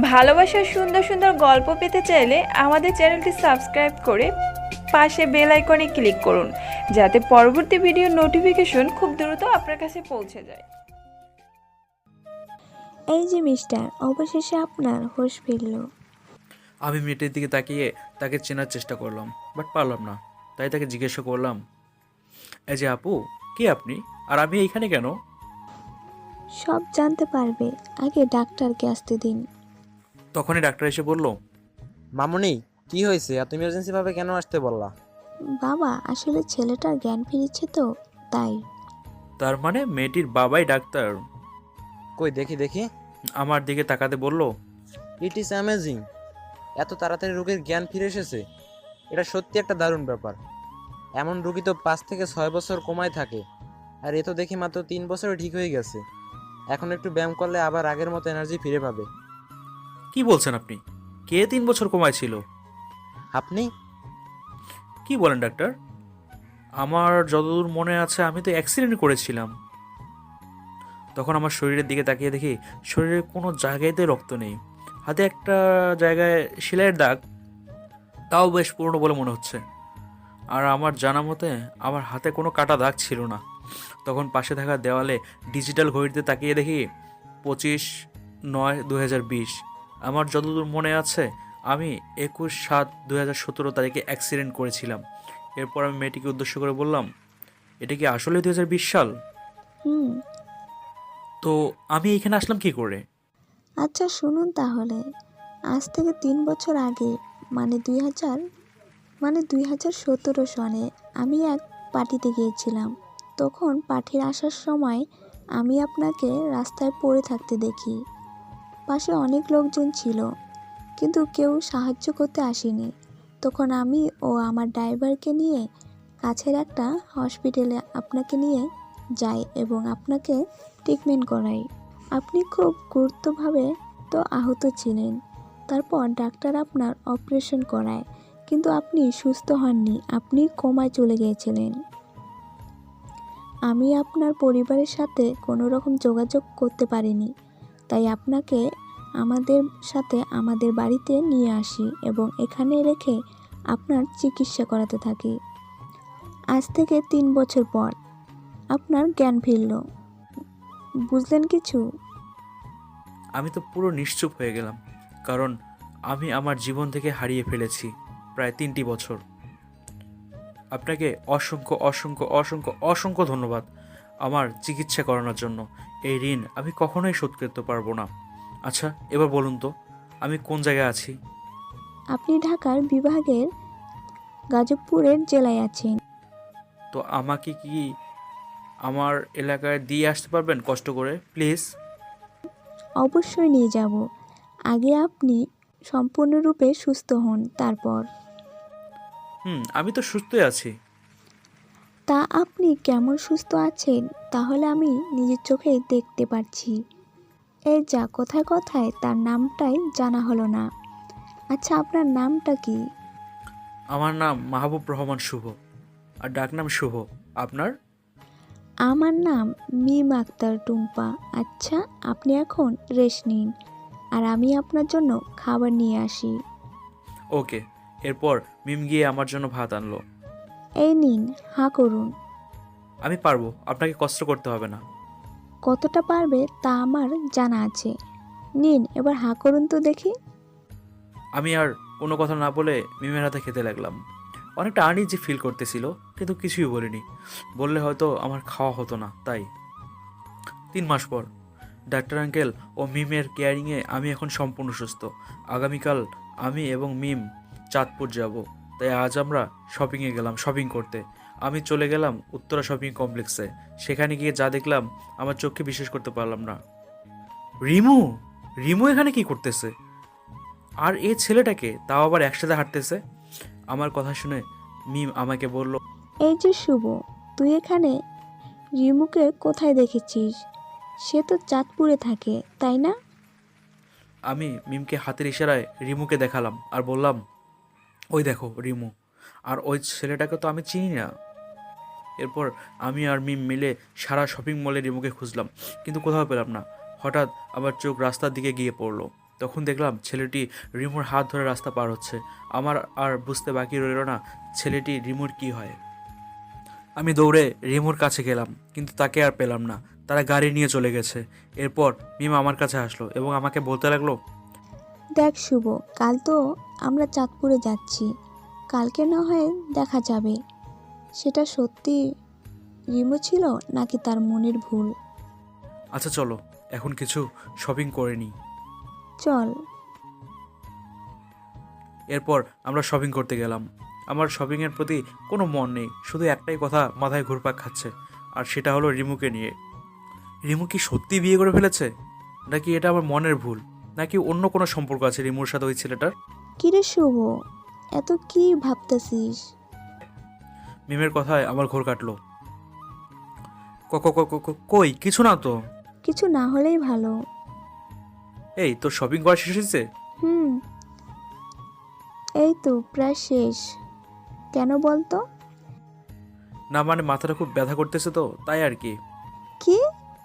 ভালোবাসার সুন্দর সুন্দর গল্প পেতে চাইলে আমাদের চ্যানেলটি সাবস্ক্রাইব করে পাশে বেল আইকনে ক্লিক করুন যাতে পরবর্তী ভিডিও নোটিফিকেশন খুব দ্রুত আপনার কাছে পৌঁছে যায়। এই যে মিস্টার অবশেষে আপনার হোশ ফিরল। আমি মেয়েটির দিকে তাকিয়ে তাকে চেনার চেষ্টা করলাম বাট পারলাম না। তাই তাকে জিজ্ঞাসা করলাম এই যে আপু কে আপনি? আর আমি এইখানে কেন? সব জানতে পারবে। আগে ডাক্তারকে আসতে দিন। তখনই ডাক্তার এসে বলল মামুনি কি হয়েছে? এত ইমার্জেন্সি ভাবে কেন আসতে বললা? বাবা আসলে ছেলেটার জ্ঞান ফিরেছে তো তাই। তার মানে মেয়েটির বাবাই ডাক্তার। কই দেখি দেখি। আমার দিকে তাকাতে বলল ইট ইজ অ্যামেজিং এত তাড়াতাড়ি রোগীর জ্ঞান ফিরে এসেছে। এটা সত্যি একটা দারুণ ব্যাপার। এমন রুগী তো পাঁচ থেকে ছয় বছর কমায় থাকে। আর এ তো দেখি মাত্র তিন বছরে ঠিক হয়ে গেছে। এখন একটু ব্যায়াম করলে আবার আগের মতো এনার্জি ফিরে পাবে। কি বলছেন আপনি? কে তিন বছর কমায় ছিল? আপনি? কি বলেন ডাক্তার? আমার যতদূর মনে আছে আমি তো অ্যাক্সিডেন্ট করেছিলাম। তখন আমার শরীরের দিকে তাকিয়ে দেখি শরীরের কোনো জায়গাতে রক্ত নেই। হাতে একটা জায়গায় সেলাইয়ের দাগ তাও বেশ পুরনো বলে মনে হচ্ছে। আর আমার জানা মতে আমার হাতে কোনো কাটা দাগ ছিল না। তখন পাশে থাকা দেওয়ালে ডিজিটাল ঘড়িতে তাকিয়ে দেখি পঁচিশ নয় দু আমার যতদূর মনে আছে আমি একুশ সাত দু হাজার সতেরো তারিখে অ্যাক্সিডেন্ট করেছিলাম। এরপর আমি মেয়েটিকে উদ্দেশ্য করে বললাম এটা কি আসলে দু হাজার বিশ সাল? হুম। তো আমি এখানে আসলাম কি করে? আচ্ছা শুনুন তাহলে। আজ থেকে তিন বছর আগে মানে দুই হাজার মানে দুই হাজার সতেরো সনে আমি এক পার্টিতে গিয়েছিলাম। তখন পার্টির আসার সময় আমি আপনাকে রাস্তায় পড়ে থাকতে দেখি। পাশে অনেক লোকজন ছিল, কিন্তু কেউ সাহায্য করতে আসেনি। তখন আমি ও আমার ড্রাইভারকে নিয়ে কাছের একটা হসপিটালে আপনাকে নিয়ে যাই এবং আপনাকে ট্রিটমেন্ট করাই। আপনি খুব গুরুত্বভাবে তো আহত ছিলেন। তারপর ডাক্তার আপনার অপারেশন করায়, কিন্তু আপনি সুস্থ হননি, আপনি কোমায় চলে গিয়েছিলেন। আমি আপনার পরিবারের সাথে কোনো রকম যোগাযোগ করতে পারিনি। তাই আপনাকে আমাদের সাথে আমাদের বাড়িতে নিয়ে আসি এবং এখানে রেখে আপনার চিকিৎসা করাতে থাকি। আজ থেকে তিন বছর পর আপনার জ্ঞান ফিরল। বুঝলেন কিছু? আমি তো পুরো নিশ্চুপ হয়ে গেলাম, কারণ আমি আমার জীবন থেকে হারিয়ে ফেলেছি প্রায় তিনটি বছর। আপনাকে অসংখ্য অসংখ্য অসংখ্য অসংখ্য ধন্যবাদ আমার চিকিৎসা করানোর জন্য। এই ঋণ আমি কখনোই শোধ করতে পারব না। আচ্ছা এবার বলুন তো আমি কোন জায়গায় আছি? আপনি ঢাকার বিভাগের গাজীপুরের জেলায় আছেন। তো আমাকে কি আমার এলাকায় দিয়ে আসতে পারবেন কষ্ট করে? প্লিজ। অবশ্যই নিয়ে যাব। আগে আপনি সম্পূর্ণরূপে সুস্থ হন তারপর। হুম আমি তো সুস্থই আছি। তা আপনি কেমন সুস্থ আছেন? তাহলে আমি নিজের চোখেই দেখতে পাচ্ছি এই যা কথায় কথায় তার নামটাই জানা হলো না। আচ্ছা আপনার নামটা কি? আমার নাম মাহবুব রহমান শুভ। আর ডাকনাম শুভ। আপনার? আমার নাম মিম আক্তার টুম্পা। আচ্ছা আপনি এখন রেস্ট নিন আর আমি আপনার জন্য খাবার নিয়ে আসি। ওকে এরপর মিম গিয়ে আমার জন্য ভাত আনলো। এই নিন হাঁ করুন। আমি পারব আপনাকে কষ্ট করতে হবে না। কতটা পারবে তা আমার জানা আছে। নিন এবার হাঁ করুন তো দেখি। আমি আর কোনো কথা না বলে মিমের হাতে খেতে লাগলাম। অনেকটা আনইজি ফিল করতেছিল কিন্তু কিছুই বলিনি। বললে হয়তো আমার খাওয়া হতো না তাই। তিন মাস পর ডাক্তার আঙ্কেল ও মিমের কেয়ারিংয়ে আমি এখন সম্পূর্ণ সুস্থ। আগামীকাল আমি এবং মিম চাঁদপুর যাব। তাই আজ আমরা শপিংয়ে গেলাম শপিং করতে। আমি চলে গেলাম উত্তরা শপিং কমপ্লেক্সে সেখানে গিয়ে যা দেখলাম আমার চোখকে বিশ্বাস করতে পারলাম না। রিমু! রিমু এখানে কি করতেছে? আর এই ছেলেটাকে তাও আবার একসাথে হাঁটতেছে? আমার কথা শুনে মিম আমাকে বলল এই যে শুভ তুই এখানে? রিমুকে কোথায় দেখেছিস? সে তো চাঁদপুরে থাকে তাই না? আমি মিমকে হাতের ইশারায় রিমুকে দেখালাম আর বললাম ওই দেখো, রিমু। আর ওই ছেলেটাকে তো আমি চিনি না। এরপর আমি আর মিম মিলে সারা শপিং মলে রিমুকে খুঁজলাম, কিন্তু কোথাও পেলাম না। হঠাৎ আমার চোখ রাস্তার দিকে গিয়ে পড়ল। তখন দেখলাম ছেলেটি রিমুর হাত ধরে রাস্তা পার হচ্ছে। আমার আর বুঝতে বাকি রইল না ছেলেটি রিমুর কি হয়। আমি দৌড়ে রিমুর কাছে গেলাম, কিন্তু তাকে আর পেলাম না। তারা গাড়ি নিয়ে চলে গেছে। এরপর মিম আমার কাছে আসলো এবং আমাকে বলতে লাগল দেখ শুভ কাল তো আমরা চাঁদপুরে যাচ্ছি। কালকে না হয় দেখা যাবে। সেটা সত্যি রিমো ছিল নাকি তার মনের ভুল? আচ্ছা চলো এখন কিছু শপিং করে নিই। চল। এরপর আমরা শপিং করতে গেলাম। আমার শপিংয়ের প্রতি কোনো মন নেই শুধু একটাই কথা মাথায় ঘুরপাক খাচ্ছে আর সেটা হলো রিমুকে নিয়ে। রিমু কি সত্যি বিয়ে করে ফেলেছে? নাকি এটা আমার মনের ভুল? নাকি অন্য কোনো সম্পর্ক আছে রিমুর সাথে ওই ছেলেটার? কিরে শুভ? এত কি ভাবতেছিস? মিমের কথায় আমার ঘোর কাটলো। ক- ক- ক- ক- ক- কই? কিছু না তো। কিছু না হলেই ভালো। এই তোর শপিং করা শেষ হয়েছে? হুম। এই তো প্রায় শেষ। কেন বলতো? না মানে মাথাটা খুব ব্যথা করতেছে তো তাই আর কি। কি?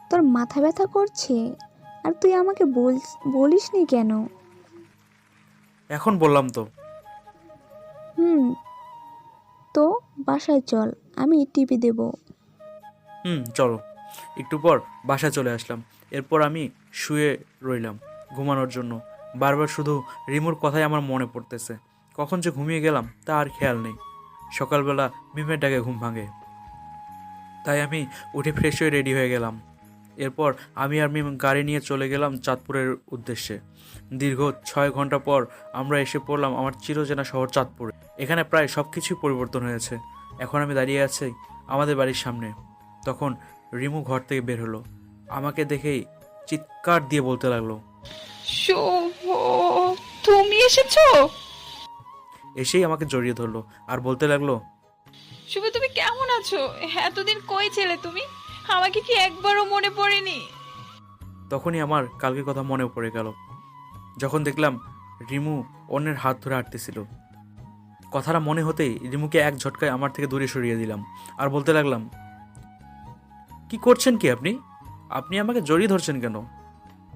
তোর মাথা ব্যথা করছে? আর তুই আমাকে বল বলিসনি কেন? এখন বললাম তো। হুম তো বাসায় চল আমি টিভি দেব। হুম চলো। একটু পর বাসায় চলে আসলাম। এরপর আমি শুয়ে রইলাম ঘুমানোর জন্য। বারবার শুধু রিমুর কথাই আমার মনে পড়তেছে। কখন যে ঘুমিয়ে গেলাম তা আর খেয়াল নেই। সকালবেলা মিমের ডাকে ঘুম ভাঙে। তাই আমি উঠে ফ্রেশ হয়ে রেডি হয়ে গেলাম। এরপর আমি আর মিম গাড়ি নিয়ে চলে গেলাম চাঁদপুরের উদ্দেশ্যে। দীর্ঘ ছয় ঘণ্টা পর আমরা এসে পড়লাম আমার চিরচেনা শহর চাঁদপুরে। এখানে প্রায় সব কিছুই পরিবর্তন হয়েছে। এখন আমি দাঁড়িয়ে আছি আমাদের বাড়ির সামনে। তখন রিমু ঘর থেকে বের হলো। আমাকে দেখেই চিৎকার দিয়ে বলতে লাগল শুভ তুমি এসেছ? এসেই আমাকে জড়িয়ে ধরলো আর বলতে লাগল শুভ তুমি কেমন আছো? এতদিন কই ছিলে তুমি? আমাকে কি একবারও মনে পড়েনি? তখনই আমার কালকের কথা মনে পড়ে গেল। যখন দেখলাম রিমু অন্যের হাত ধরে হাঁটতেছিল। কথাটা মনে হতেই রিমুকে এক ঝটকায় আমার থেকে দূরে সরিয়ে দিলাম আর বলতে লাগলাম কি করছেন কি আপনি? আপনি আমাকে জড়িয়ে ধরছেন কেন?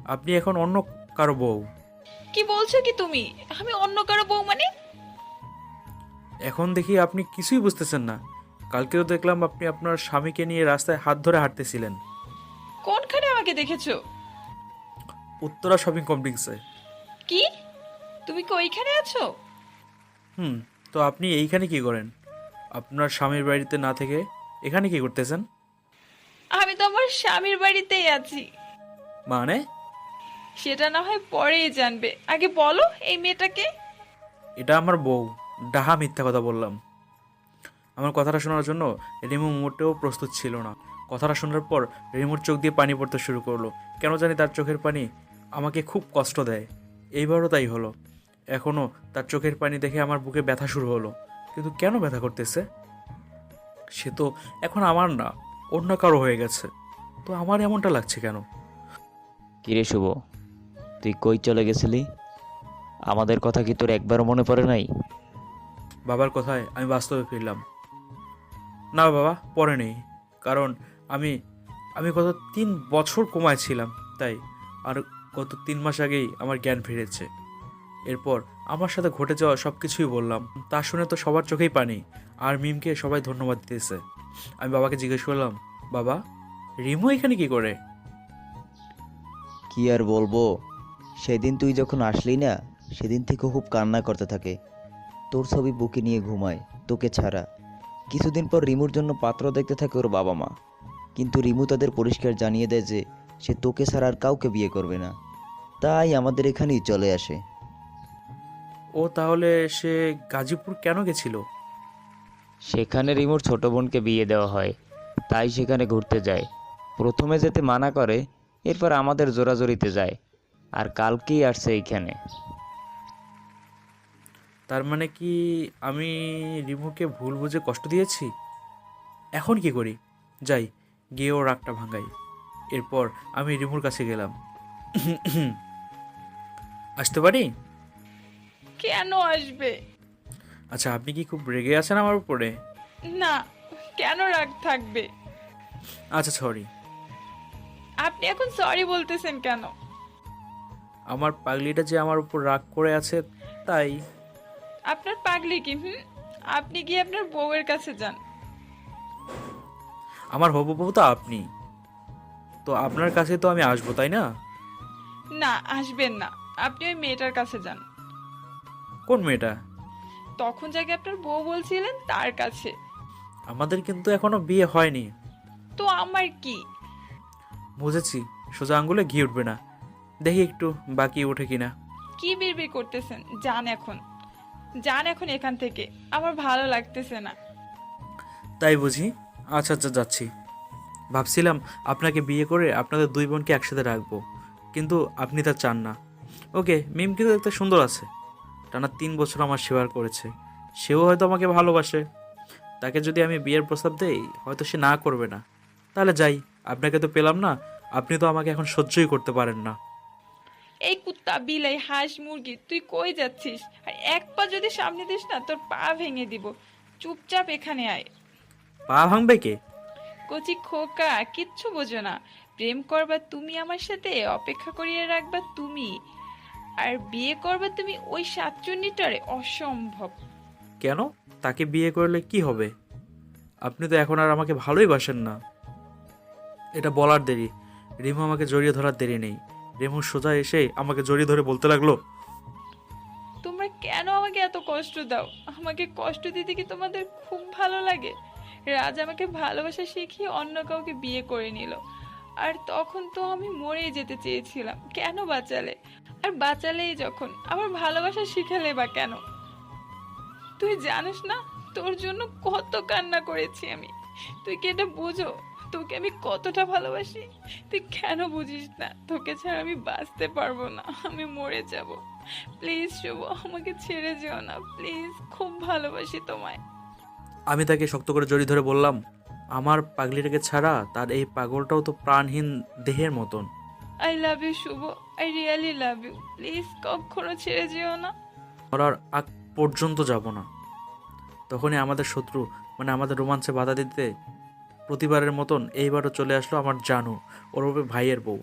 আপনি এখন অন্য কারও বউ। কি বলছো কি তুমি? আমি অন্য কারও বউ মানে? এখন দেখি আপনি কিছুই বুঝতেছেন না। কালকেও দেখলাম আপনি আপনার স্বামীকে নিয়ে রাস্তায় হাত ধরে হাঁটতেছিলেন। কোনখানে আমাকে দেখেছ? উত্তরা শপিং কমপ্লেক্সে। কি? তুমি কি ওইখানে আছো? হুম তো আপনি এইখানে কি করেন? আপনার স্বামীর বাড়িতে না থেকে এখানে কি করতেছেন? আমি তো আমার স্বামীর বাড়িতেই আছি। মানে? সেটা না হয় পরেই জানবে। আগে বলো এই মেয়েটাকে। এটা আমার বউ ডাহা মিথ্যা কথা বললাম। আমার কথাটা শোনার জন্য রিমু মোটেও প্রস্তুত ছিল না। কথাটা শোনার পর রিমুর চোখ দিয়ে পানি পড়তে শুরু করল। কেন জানি তার চোখের পানি আমাকে খুব কষ্ট দেয়। এইবারও তাই হলো। এখনও তার চোখের পানি দেখে আমার বুকে ব্যথা শুরু হলো। কিন্তু কেন ব্যথা করতেছে? সে তো এখন আমার না অন্য কারও হয়ে গেছে। তো আমার এমনটা লাগছে কেন? কিরে শুভ? তুই কই চলে গেছিলি? আমাদের কথা কি তোর একবারও মনে পড়ে নাই? বাবার কথায় আমি বাস্তবে ফিরলাম। না বাবা, পরে নেই। কারণ আমি আমি গত তিন বছর কমায় ছিলাম, তাই। আর গত তিন মাস আগেই আমার জ্ঞান ফিরেছে। এরপর আমার সাথে ঘটে যাওয়া সব কিছুই বললাম। তা শুনে তো সবার চোখেই পানি। আর মিমকে সবাই ধন্যবাদ দিতেছে। আমি বাবাকে জিজ্ঞেস করলাম, বাবা, রিমু এখানে কি করে? কি আর বলব? সেদিন তুই যখন আসলি না, সেদিন থেকে খুব কান্না করতে থাকে। তোর ছবি বুকে নিয়ে ঘুমায়, তোকে ছাড়া। কিছুদিন পর রিমুর জন্য পাত্র দেখতে থাকে ওর বাবা মা। কিন্তু রিমু তাদের পরিষ্কার জানিয়ে দেয় যে সে তোকে ছাড়া আর কাউকে বিয়ে করবে না। তাই আমাদের এখানেই চলে আসে। ও তাহলে সে গাজীপুর কেন গেছিল? সেখানে রিমুর ছোট বোনকে বিয়ে দেওয়া হয়। তাই সেখানে ঘুরতে যায়। প্রথমে যেতে মানা করে এরপর আমাদের জোরাজোরিতে যায়। আর কালকেই আসছে এইখানে। তার মানে কি আমি রিমুকে ভুল বুঝে কষ্ট দিয়েছি? এখন কি করি? যাই গিয়ে ওর রাগটা ভাঙাই। এরপর আমি রিমুর কাছে গেলাম। আসতে পারি? কেন আসবে? আচ্ছা আপনি কি খুব রেগে আছেন আমার উপরে? না কেন রাগ থাকবে? আচ্ছা সরি আপনি এখন সরি বলতেছেন কেন? আমার পাগলিটা যে আমার উপর রাগ করে আছে তাই। আপনার পাগলি কি হুম? আপনি গিয়ে আপনার বউয়ের কাছে যান। আমার হবু বউ তো আপনি। তো আপনার কাছে তো আমি আসব তাই না? না আসবেন না। আপনি ওই মেয়েটার কাছে যান। কোন মেয়েটা? তখন যাকে আপনার বউ বলছিলেন তার কাছে। আমাদের কিন্তু এখনও বিয়ে হয়নি। তো আমার কি? বুঝেছি সোজা আঙ্গুলে ঘি উঠবে না। দেখি একটু বাকি ওঠে কিনা। কি বিড়বিড় করতেছেন যান এখন। যান এখন এখান থেকে। আমার ভালো লাগতেছে না। তাই বুঝি? আচ্ছা আচ্ছা যাচ্ছি। ভাবছিলাম আপনাকে বিয়ে করে আপনাদের দুই বোনকে একসাথে রাখব কিন্তু আপনি তা চান না। ওকে মিম কিন্তু দেখতে সুন্দর আছে। টানা তিন বছর আমার সেবার করেছে। সেও হয়তো আমাকে ভালোবাসে। তাকে যদি আমি বিয়ের প্রস্তাব দেই হয়তো সে না করবে না। তাহলে যাই আপনাকে তো পেলাম না আপনি তো আমাকে এখন সহ্যই করতে পারেন না। এই কুত্তা বিলাই হাঁস মুরগি তুই কই যাচ্ছিস? আর এক পা যদি সামনে দিস না তোর পা ভেঙে দিব। চুপচাপ এখানে আয়। পা ভাঙবে কে? কচি খোকা কিচ্ছু বোঝো না। প্রেম করবা তুমি আমার সাথে অপেক্ষা করিয়ে রাখবা তুমি। আর বিয়ে করবা তুমি ওই সাতচন্নিটারে অসম্ভব। কেন? তাকে বিয়ে করলে কি হবে? আপনি তো এখন আর আমাকে ভালোই বাসেন না। এটা বলার দেরি। রিমু আমাকে জড়িয়ে ধরার দেরি নেই। রিমু সোজা এসে আমাকে জড়িয়ে ধরে বলতে লাগল, তোমরা কেন আমাকে এত কষ্ট দাও? আমাকে কষ্ট দিতে কি তোমাদের খুব ভালো লাগে? রাজ আমাকে ভালোবাসা শিখিয়ে অন্য কাউকে বিয়ে করে নিল। আর তখন তো আমি মরেই যেতে চেয়েছিলাম। কেন বাঁচালে? আর বাঁচালেই যখন? আবার ভালোবাসা শিখালে বা কেন? তুই জানিস না, তোর জন্য কত কান্না করেছি আমি। তুই কি এটা বুঝো? তোকে আমি কতটা ভালোবাসি? তুই কেন বুঝিস না? তোকে ছাড়া আমি বাঁচতে পারব না। আমি মরে যাব। প্লিজ শুভ আমাকে ছেড়ে যেও না। প্লিজ খুব ভালোবাসি তোমায়। আমি তাকে শক্ত করে জড়িয়ে ধরে বললাম আমার পাগলিটাকে ছাড়া তার এই পাগলটাও তো প্রাণহীন দেহের মতন। I love you Shubho. I really love you please কখনো ছেড়ে যেও না। মরার আগ পর্যন্ত যাব না। তখনই আমাদের শত্রু মানে আমাদের রোমাঞ্চে বাধা দিতে প্রতিবারের মতন এইবারও চলে আসলো আমার জানু ওর উপরে ভাইয়ের বউ।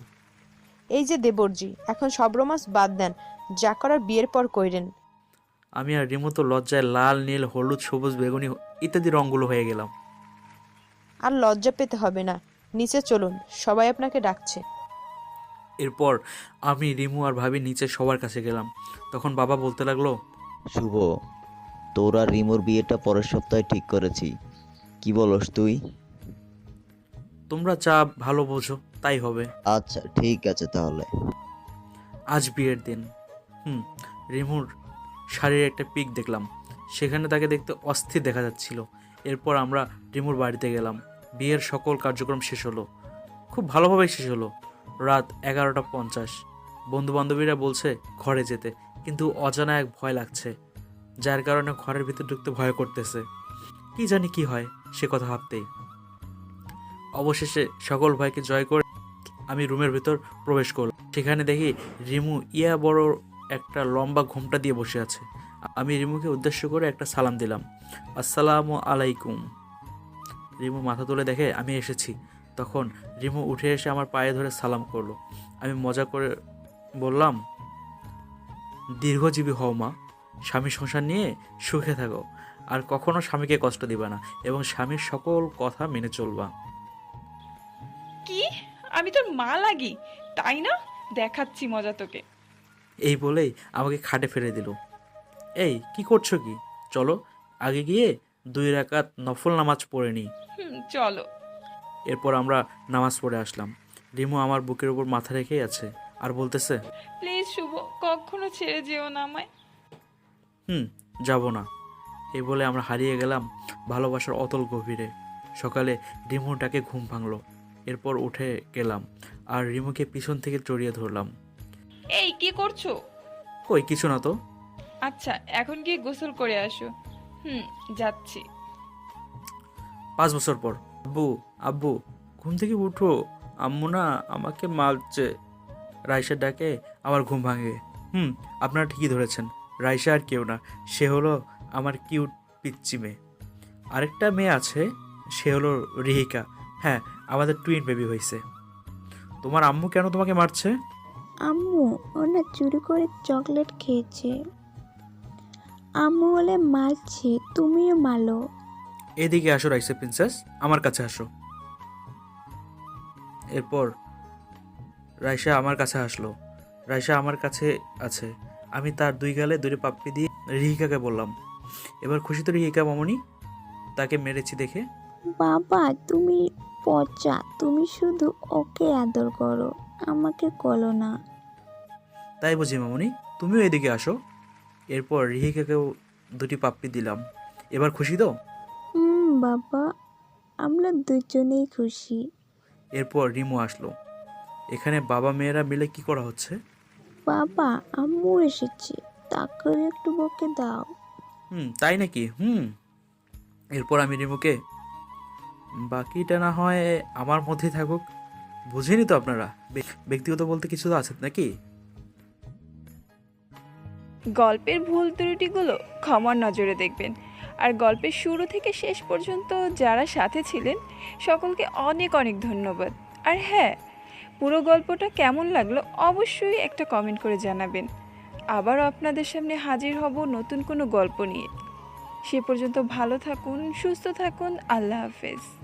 এই যে দেবরজি এখন সব রোমান্স বাদ দেন যা করার বিয়ের পর কইরেন। আমি আর রিমু তো লজ্জায় লাল নীল হলুদ সবুজ বেগুনি ইত্যাদি রঙগুলো হয়ে গেলাম। আর লজ্জা পেতে হবে না নিচে চলুন সবাই আপনাকে ডাকছে। এরপর আমি রিমু আর ভাবি নিচে সবার কাছে গেলাম। তখন বাবা বলতে লাগল শুভ তোর আর রিমুর বিয়েটা পরের সপ্তাহে ঠিক করেছি। কি বলস তুই? তোমরা যা ভালো বোঝো তাই হবে। আচ্ছা ঠিক আছে তাহলে। আজ বিয়ের দিন। হুম রিমুর শাড়ির একটা পিক দেখলাম। সেখানে তাকে দেখতে অস্থির দেখা যাচ্ছিল। এরপর আমরা রিমুর বাড়িতে গেলাম। বিয়ের সকল কার্যক্রম শেষ হলো। খুব ভালোভাবে শেষ হলো। রাত এগারোটা পঞ্চাশ। বন্ধু বান্ধবীরা বলছে ঘরে যেতে কিন্তু অজানা এক ভয় লাগছে যার কারণে ঘরের ভিতর ঢুকতে ভয় করতেছে। কি জানি কি হয় সে কথা ভাবতেই। অবশেষে সকল ভয়কে জয় করে আমি রুমের ভিতর প্রবেশ করলাম। সেখানে দেখি রিমু ইয়া বড় একটা লম্বা ঘোমটা দিয়ে বসে আছে। আমি রিমুকে উদ্দেশ্য করে একটা সালাম দিলাম। আসসালামু আলাইকুম। রিমু মাথা তুলে দেখে, আমি এসেছি। তখন রিমু উঠে এসে আমার পায়ে ধরে সালাম করল। আমি মজা করে বললাম, দীর্ঘজীবী হও মা। স্বামী সংসার নিয়ে সুখে থাকো। আর কখনো স্বামীকে কষ্ট দিবা না এবং স্বামীর সকল কথা মেনে চলবা। কি? আমি তোর মা লাগি। তাই না? দেখাচ্ছি মজা তোকে। এই বলেই আমাকে খাটে ফেলে দিল। এই কি করছ কি? চলো আগে গিয়ে দুই রাকাত নফল নামাজ পড়ে নিই। চলো। এরপর আমরা নামাজ পড়ে আসলাম। রিমু আমার বুকের উপর মাথা রেখেই আছে। আর বলতেছে প্লিজ শুভ কখনো ছেড়ে যেও না আমায়। হুম যাব না। এই বলে আমরা হারিয়ে গেলাম ভালোবাসার অতল গভীরে। সকালে রিমুর ডাকে ঘুম ভাঙলো। এরপর উঠে গেলাম আর রিমুকে পিছন থেকে জড়িয়ে ধরলাম। এই কি করছ? কই কিছু না তো। আচ্ছা এখন গিয়ে গোসল করে আসো। হুম যাচ্ছি। পাঁচ বছর পর। আব্বু আব্বু ঘুম থেকে উঠো। আম্মু না আমাকে মারছে। রাইসার ডাকে আমার ঘুম ভাঙে। হুম আপনারা ঠিকই ধরেছেন। রাইসা আর কেউ না। সে হলো আমার কিউট পিচ্চি মেয়ে। আরেকটা মেয়ে আছে সে হলো রিহিকা। হ্যাঁ আমাদের টুইন বেবি হয়েছে। তোমার আম্মু কেন তোমাকে মারছে? আম্মু ওনা চুরি করে চকলেট খেয়েছে। আম্মু বলে মারছে তুমিও মালো এদিকে আসো রাইসে প্রিন্সেস আমার কাছে আসো। এরপর রাইসা আমার কাছে আসলো। রাইসা আমার কাছে আছে। আমি তার দুই গালে দুটো পাপ্পি দিয়ে রিহিকাকে বললাম এবার খুশি তো রিহিকা মামনি? তাকে মেরেছি দেখে? বাবা তুমি পচা তুমি শুধু ওকে আদর করো আমাকে কলো না। তাই বুঝি মামনি তুমিও এদিকে আসো। এরপর রিহিকাকেও দুটি পাপ্পি দিলাম। এবার খুশি তো? হুম বাবা আমরা দুজনেই খুশি। এরপর রিমু আসলো। এখানে বাবা মেয়েরা মিলে কি করা হচ্ছে? বাবা আম্মু এসেছে তাকে একটু বকে দাও। হুম তাই নাকি? হুম। এরপর আমি রিমুকে বাকিটা না হয় আমার মধ্যেই থাকুক। বুঝেনি তো আপনারা। ব্যক্তিগত বলতে কিছু তো আছে নাকি? গল্পের ভুল ত্রুটিগুলো ক্ষমার নজরে দেখবেন। আর গল্পের শুরু থেকে শেষ পর্যন্ত যারা সাথে ছিলেন, সকলকে অনেক অনেক ধন্যবাদ। আর হ্যাঁ পুরো গল্পটা কেমন লাগল অবশ্যই একটা কমেন্ট করে জানাবেন। আবারও আপনাদের সামনে হাজির হব নতুন কোনো গল্প নিয়ে। সে পর্যন্ত ভালো থাকুন, সুস্থ থাকুন, আল্লাহ হাফেজ।